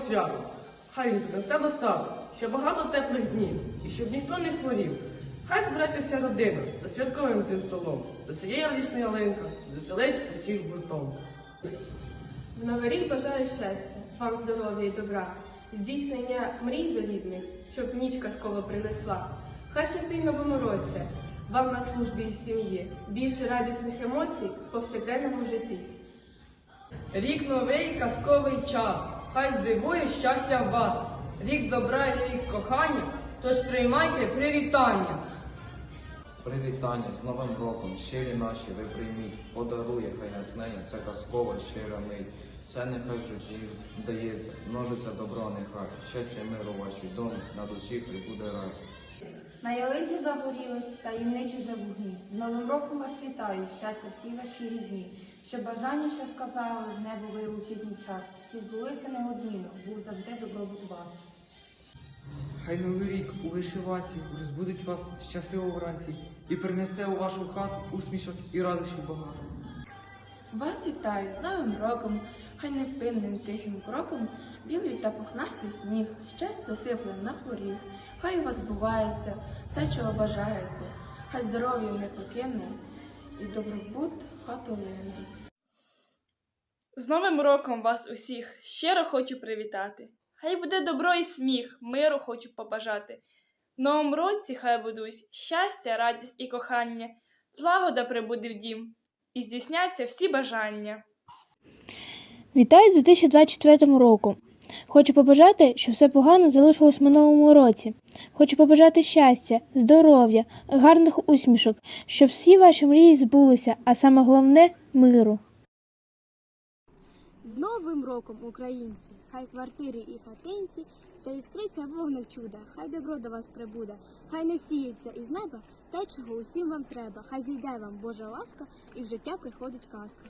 свято. Хай він принесе достаток, ще багато теплих днів, і щоб ніхто не хворів. Хай збереться вся родина за святковим цим столом, засіяє радісна ялинка, заселить усіх гуртом. В новий рік бажаю щастя, вам здоров'я і добра, здійснення мрій завідних, щоб ніч казково принесла. Хай щастить новому році, вам на службі і в сім'ї, більше радісних емоцій в повсякденному житті. Рік новий казковий час, хай здивує щастя вас. Рік добра і рік кохання, тож приймайте привітання. Привітання з Новим роком, щирі наші ви прийміть, подарує хай натхнення, це казкова щира мить. Це нехай в житті вдається, множиться добро нехай, щастя миру вашій домі, на душі хай буде рай. На ялиці загорілись таємничі вже вогні. З Новим роком вас вітаю, щастя всі ваші рідні. Щоб бажання, що сказали, в небо вияву пізній час. Всі збулися неодмінно, був завжди добробут вас. Хай новий рік у вишиванці розбудить вас щасливо вранці і принесе у вашу хату усмішок і радощів багато. Вас вітаю з Новим роком, хай невпинним тихим кроком білий та пухнастий сніг, щастя сипле на поріг, хай у вас збувається, все, чого бажається, хай здоров'я не покине і добробут хату. З Новим роком вас усіх щиро хочу привітати. Хай буде добро і сміх, миру хочу побажати. В новому році хай будуть щастя, радість і кохання, злагода прибуде в дім, і здійсняться всі бажання. Вітаю з 2024 року. Хочу побажати, щоб все погано залишилось в минулому році. Хочу побажати щастя, здоров'я, гарних усмішок, щоб всі ваші мрії збулися, а саме головне миру. З Новим роком, українці! Хай квартирі і хатинці заіскриться вогник чуда, хай добро до вас прибуде, хай не сіється із неба те, чого усім вам треба, хай зійде вам Божа ласка і в життя приходить казка.